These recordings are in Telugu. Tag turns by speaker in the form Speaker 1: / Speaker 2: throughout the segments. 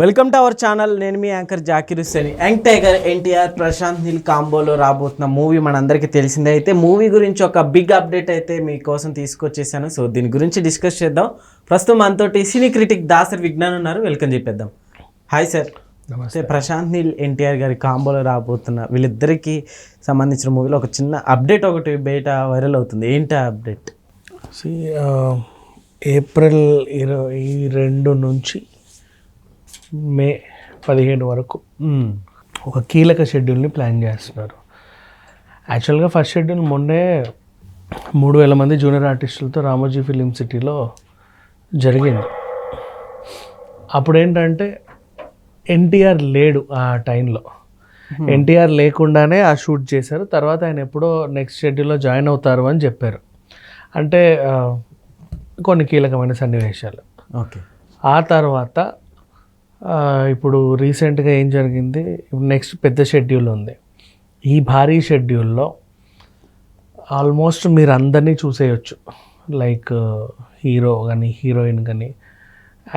Speaker 1: వెల్కమ్ టు అవర్ ఛానల్ నేను మీ anchor Zakir Hussain young tiger NTR Prashanth Neel కాంబోలో రాబోతున్న మూవీ మనందరికీ తెలిసిందే. అయితే మూవీ గురించి ఒక బిగ్ అప్డేట్ అయితే మీకోసం తీసుకొచ్చేసాను. సో దీని గురించి డిస్కస్ చేద్దాం. ప్రస్తుతం మనతోటి సినీ క్రిటిక్ దాసర్ విజ్ఞాన్ ఉన్నారు. వెల్కమ్ చెప్పేద్దాం. హాయ్ సార్ అయితే ప్రశాంత్ నీల్ ఎన్టీఆర్ గారి కాంబోలో రాబోతున్న వీళ్ళిద్దరికి సంబంధించిన మూవీలో ఒక చిన్న అప్డేట్ ఒకటి బయట వైరల్ అవుతుంది. ఏంటి ఆ అప్డేట్
Speaker 2: See, uh, ఏప్రిల్ ఇరవై రెండు నుంచి మే పదిహేడు వరకు. ఒక కీలక షెడ్యూల్ని ప్లాన్ చేస్తున్నారు. యాక్చువల్గా ఫస్ట్ షెడ్యూల్ మొన్నే మూడు వేల మంది జూనియర్ ఆర్టిస్టులతో రామోజీ ఫిలిం సిటీలో జరిగింది. అప్పుడు ఏంటంటే ఎన్టీఆర్ లేడు ఆ టైంలో. ఎన్టీఆర్ లేకుండానే ఆ షూట్ చేశారు. తర్వాత ఆయన ఎప్పుడో నెక్స్ట్ షెడ్యూల్లో జాయిన్ అవుతారు అని చెప్పారు. అంటే కొన్ని కీలకమైన సన్నివేశాలు.
Speaker 1: ఓకే.
Speaker 2: ఆ తర్వాత ఇప్పుడు రీసెంట్గా ఏం జరిగింది? నెక్స్ట్ పెద్ద షెడ్యూల్ ఉంది. ఈ భారీ షెడ్యూల్లో ఆల్మోస్ట్ మీరు అందరినీ చూసేయచ్చు. లైక్ హీరో కానీ హీరోయిన్ కానీ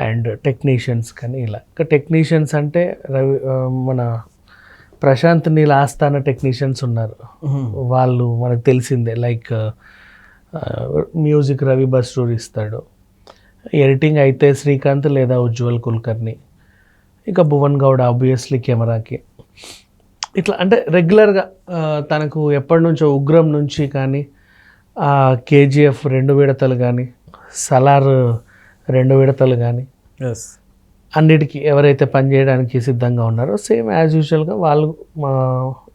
Speaker 2: అండ్ టెక్నీషియన్స్ కానీ ఇలా. ఇంకా టెక్నీషియన్స్ అంటే రవి మన ప్రశాంత్ నీల్ ఆస్థాన టెక్నీషియన్స్ ఉన్నారు. వాళ్ళు మనకు తెలిసిందే. లైక్ మ్యూజిక్ రవి బస్టూర్ ఇస్తాడు. ఎడిటింగ్ అయితే శ్రీకాంత్ లేదా ఉజ్వల్ కుల్కర్ని ఇక భువన్ గౌడ్ ఆబ్వియస్లీ కెమెరాకి. ఇట్లా అంటే రెగ్యులర్గా తనకు ఎప్పటి నుంచో ఉగ్రం నుంచి కానీ కేజీఎఫ్ రెండు విడతలు కానీ సలార్ రెండు విడతలు కానీ అన్నిటికీ ఎవరైతే పనిచేయడానికి సిద్ధంగా ఉన్నారో సేమ్ యాజ్ యూజువల్గా వాళ్ళు మా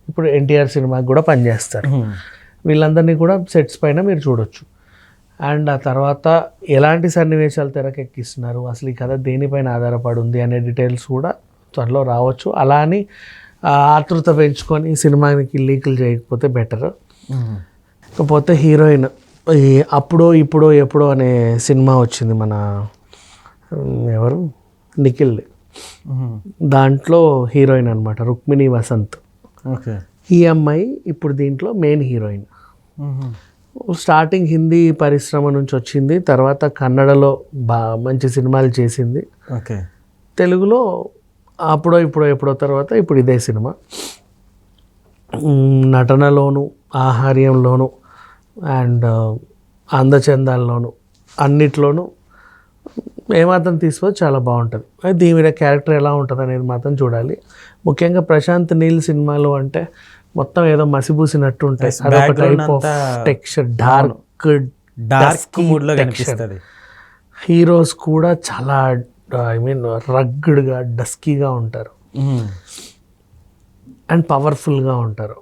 Speaker 2: ఇప్పుడు ఎన్టీఆర్ సినిమాకి కూడా పనిచేస్తారు వీళ్ళందరినీ కూడా సెట్స్ పైన మీరు చూడొచ్చు. అండ్ ఆ తర్వాత ఎలాంటి సన్నివేశాలు తెరకెక్కిస్తున్నారు? అసలు ఈ కథ దేనిపైన ఆధారపడి ఉంది అనే డీటెయిల్స్ కూడా త్వరలో రావచ్చు. అలా అని ఆతృత పెంచుకొని సినిమాకి లీకులు చేయకపోతే బెటర్. ఇకపోతే హీరోయిన్ ఈ అప్పుడో ఇప్పుడో ఎప్పుడో అనే సినిమా వచ్చింది మన ఎవరు? నిఖిల్. దాంట్లో హీరోయిన్ అనమాట రుక్మిణి వసంత్.
Speaker 1: ఓకే.
Speaker 2: ఈ అమ్మాయి ఇప్పుడు దీంట్లో మెయిన్ హీరోయిన్. స్టార్టింగ్ హిందీ పరిశ్రమ నుంచి వచ్చింది తర్వాత కన్నడలో బా మంచి సినిమాలు చేసింది.
Speaker 1: ఓకే.
Speaker 2: తెలుగులో అప్పుడో ఇప్పుడో ఎప్పుడో తర్వాత ఇప్పుడు ఇదే సినిమా. నటనలోను ఆహార్యంలోను అండ్ అందచందాల్లోను అన్నిట్లోనూ ఏమాత్రం తీసుకోవచ్చు చాలా బాగుంటుంది. అయితే దీని మీద క్యారెక్టర్ ఎలా ఉంటుంది అనేది మాత్రం చూడాలి. ముఖ్యంగా ప్రశాంత్ నీల్ సినిమాలు అంటే మొత్తం ఏదో మసిబూసినట్టు ఉంటాయి. అదొక type of texture dark
Speaker 1: dark మూడ్లో కనిపిస్తుంది.
Speaker 2: హీరోస్ కూడా చాలా ఐ మీన్ రగ్డ్గా డస్కీగా ఉంటారు. అండ్ పవర్ఫుల్గా ఉంటారు.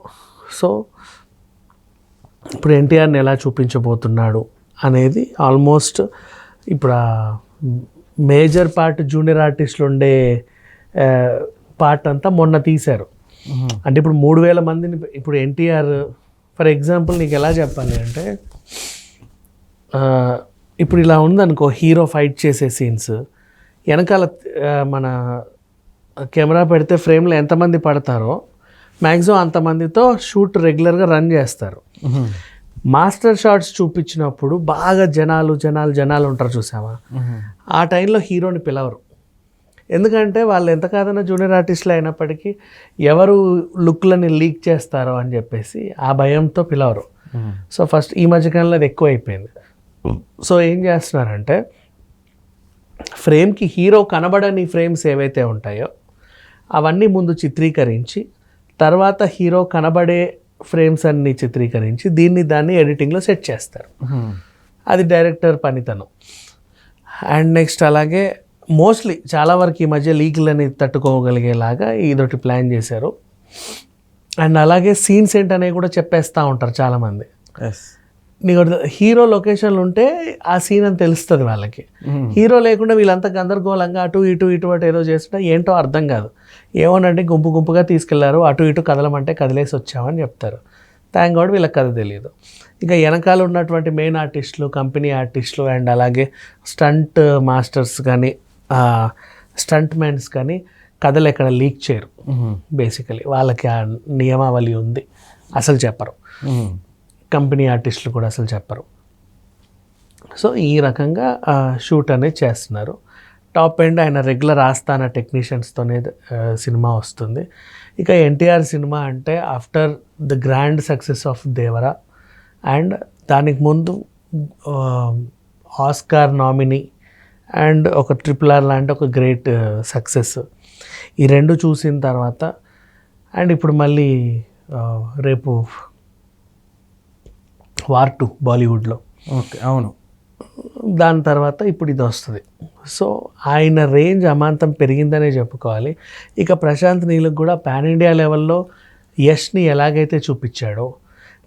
Speaker 2: సో ఇప్పుడు ఎన్టీఆర్ని ఎలా చూపించబోతున్నాడు అనేది ఆల్మోస్ట్ ఇప్పుడు మేజర్ పార్ట్ జూనియర్ ఆర్టిస్టులు ఉండే పార్ట్ అంతా మొన్న తీశారు. అంటే ఇప్పుడు మూడు వేల మందిని ఇప్పుడు ఎన్టీఆర్ ఫర్ ఎగ్జాంపుల్ నీకు ఎలా చెప్పాలి అంటే ఇప్పుడు ఇలా ఉందనుకో హీరో ఫైట్ చేసే సీన్స్. వెనకాల మన కెమెరా పెడితే ఫ్రేమ్లో ఎంతమంది పడతారో మ్యాక్సిమం అంతమందితో షూట్ రెగ్యులర్గా రన్ చేస్తారు. మాస్టర్ షాట్స్ చూపించినప్పుడు బాగా జనాలు జనాలు జనాలు ఉంటారు చూసామా ఆ టైంలో హీరోని పిలవరు. ఎందుకంటే వాళ్ళు ఎంత కాదన్నా జూనియర్ ఆర్టిస్టులు అయినప్పటికీ ఎవరు లుక్లని లీక్ చేస్తారో అని చెప్పేసి ఆ భయంతో పిలవరు. సో ఫస్ట్ ఈ మధ్యకాలంలో అది ఎక్కువ అయిపోయింది సో ఏం చేస్తున్నారంటే ఫ్రేమ్కి హీరో కనబడని ఫ్రేమ్స్ ఏవైతే ఉంటాయో అవన్నీ ముందు చిత్రీకరించి తర్వాత హీరో కనబడే ఫ్రేమ్స్ అన్ని చిత్రీకరించి దీన్ని దాన్ని ఎడిటింగ్లో సెట్ చేస్తారు. అది డైరెక్టర్ పనితనం. అండ్ నెక్స్ట్ అలాగే మోస్ట్లీ చాలా వరకు ఈ మధ్య లీకులని తట్టుకోగలిగేలాగా ఇదొకటి ప్లాన్ చేశారు. అండ్ అలాగే సీన్స్ ఏంటనేవి కూడా చెప్పేస్తూ ఉంటారు చాలామంది.
Speaker 1: ఎస్
Speaker 2: నీకు హీరో లొకేషన్లు ఉంటే ఆ సీన్ అని తెలుస్తుంది వాళ్ళకి. హీరో లేకుండా వీళ్ళంతా గందరగోళంగా అటు ఇటు ఇటు అటు ఏదో చేస్తుంటే ఏంటో అర్థం కాదు. ఏమోనంటే గుంపు గుంపుగా తీసుకెళ్ళారు అటు ఇటు కదలమంటే కదిలేసి వచ్చామని చెప్తారు. థ్యాంక్ గాడ్ వీళ్ళకి కథ తెలియదు ఇంకా వెనకాల ఉన్నటువంటి మెయిన్ ఆర్టిస్టులు కంపెనీ ఆర్టిస్టులు అండ్ అలాగే స్టంట్ మాస్టర్స్ కానీ స్టంట్ మ్యాన్స్ కానీ కథలు ఎక్కడ లీక్ చేయరు. బేసికలీ వాళ్ళకి ఆ నియమావళి ఉంది. అసలు చెప్పరు. కంపెనీ ఆర్టిస్టులు కూడా అసలు చెప్పరు. సో ఈ రకంగా షూట్ అనేది చేస్తున్నారు. టాప్ ఎండ్ ఆయన రెగ్యులర్ ఆస్థాన టెక్నీషియన్స్తోనే సినిమా వస్తుంది. ఇక ఎన్టీఆర్ సినిమా అంటే after the grand success of Devara and దానికి ముందు ఆస్కార్ నామినీ అండ్ ఒక ట్రిపుల్ ఆర్ లాంటి ఒక గ్రేట్ సక్సెస్. ఈ రెండు చూసిన తర్వాత అండ్ ఇప్పుడు మళ్ళీ రేపు వార్ టూ బాలీవుడ్లో.
Speaker 1: ఓకే అవును.
Speaker 2: దాని తర్వాత ఇప్పుడు ఇది వస్తుంది. సో ఆయన రేంజ్ అమాంతం పెరిగిందనే చెప్పుకోవాలి. ఇక ప్రశాంత్ నీళ్ళకి కూడా పాన్ ఇండియా లెవెల్లో యష్ని ఎలాగైతే చూపించాడో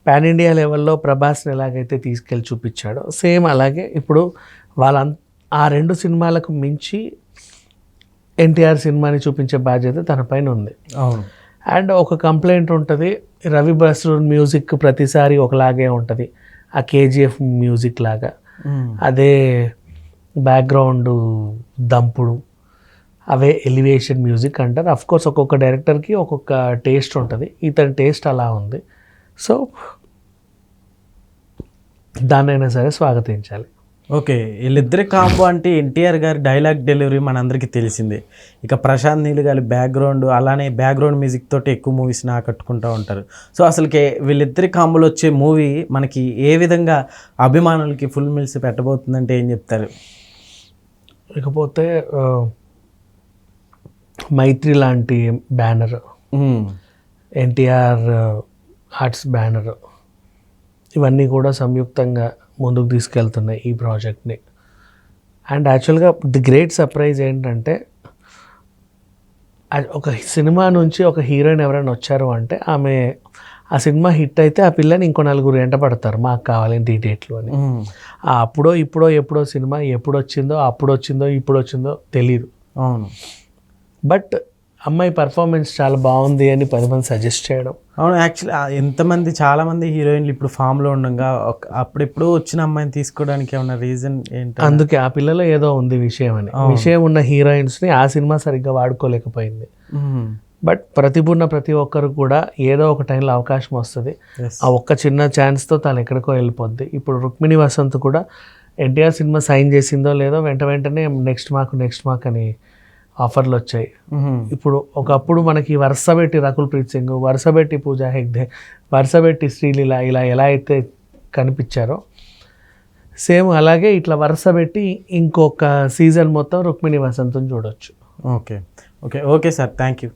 Speaker 2: పాన్ ఇండియా లెవెల్లో ప్రభాస్ని ఎలాగైతే తీసుకెళ్ళి చూపించాడో సేమ్ అలాగే ఇప్పుడు వాళ్ళ ఆ రెండు సినిమాలకు మించి ఎన్టీఆర్ సినిమాని చూపించే బాధ్యత తన పైన ఉంది.
Speaker 1: అవును.
Speaker 2: అండ్ ఒక కంప్లైంట్ ఉంటుంది రవి బస్రూర్ మ్యూజిక్ ప్రతిసారి ఒకలాగే ఉంటుంది ఆ కేజీఎఫ్ మ్యూజిక్ లాగా. అదే బ్యాక్గ్రౌండ్ దంపుడు అవే ఎలివేషన్ మ్యూజిక్ అంటారు. అఫ్ కోర్స్ ఒక్కొక్క డైరెక్టర్కి ఒక్కొక్క టేస్ట్ ఉంటుంది ఇతని టేస్ట్ అలా ఉంది. సో దాన్నైనా సరే స్వాగతించాలి.
Speaker 1: ఓకే వీళ్ళిద్దరి కాంబో అంటే ఎన్టీఆర్ గారి డైలాగ్ డెలివరీ మనందరికీ తెలిసిందే. ఇక ప్రశాంత్ నీళ్ళు గారి బ్యాక్గ్రౌండ్ అలానే బ్యాక్గ్రౌండ్ మ్యూజిక్ తోటి ఎక్కువ మూవీస్ని ఆకట్టుకుంటూ ఉంటారు. సో అసలుకి వీళ్ళిద్దరి కాంబోలో వచ్చే మూవీ మనకి ఏ విధంగా అభిమానులకి ఫుల్ మిల్స్ పెట్టబోతుందంటే ఏం చెప్తారు?
Speaker 2: ఇకపోతే మైత్రి లాంటి బ్యానర్. ఎన్టీఆర్ ఆర్ట్స్ బ్యానర్ ఇవన్నీ కూడా సంయుక్తంగా ముందుకు తీసుకెళ్తున్నాయి ఈ ప్రాజెక్ట్ని. అండ్ యాక్చువల్గా ది గ్రేట్ సర్ప్రైజ్ ఏంటంటే ఒక సినిమా నుంచి ఒక హీరోయిన్ ఎవరైనా వచ్చారు అంటే ఆమె ఆ సినిమా హిట్ అయితే ఆ పిల్లని ఇంకో నలుగురు ఎంట పడతారు మాకు కావాలంటే ఈ డేట్లు అని. అప్పుడో ఇప్పుడో ఎప్పుడో సినిమా ఎప్పుడు వచ్చిందో అప్పుడు వచ్చిందో ఇప్పుడు వచ్చిందో తెలియదు
Speaker 1: అవును.
Speaker 2: బట్ అమ్మాయి పర్ఫార్మెన్స్ చాలా బాగుంది అని పది మంది సజెస్ట్ చేయడం.
Speaker 1: అవును యాక్చువల్లీ ఎంతమంది చాలా మంది హీరోయిన్లు ఇప్పుడు ఫామ్లో ఉండగా అప్పుడెప్పుడు వచ్చిన అమ్మాయిని తీసుకోవడానికి ఏమన్నా రీజన్ ఏంటి?
Speaker 2: అందుకే ఆ పిల్లలో ఏదో ఉంది విషయం అని. విషయం ఉన్న హీరోయిన్స్ని ఆ సినిమా సరిగ్గా వాడుకోలేకపోయింది. బట్ ప్రతిభున్న ప్రతి ఒక్కరు కూడా ఏదో ఒక టైంలో అవకాశం వస్తుంది. ఆ ఒక్క చిన్న ఛాన్స్తో తను ఎక్కడికో వెళ్ళిపోద్ది. ఇప్పుడు రుక్మిణి వసంత్ కూడా ఎన్టీఆర్ సినిమా సైన్ చేసిందో లేదో వెంట వెంటనే నెక్స్ట్ మాకు నెక్స్ట్ మాక్ అని ఆఫర్లు వచ్చాయి ఇప్పుడు ఒకప్పుడు మనకి వరుస పెట్టి రకుల్ ప్రీత్ సింగ్ వరుస పెట్టి పూజా హెగ్డే వరుస పెట్టి శ్రీలీల ఇలా ఎలా అయితే కనిపించారో సేమ్ అలాగే ఇట్లా వరుస పెట్టి ఇంకొక సీజన్ మొత్తం రుక్మిణి వసంతం చూడొచ్చు.
Speaker 1: Okay. Okay. Okay sir. Thank you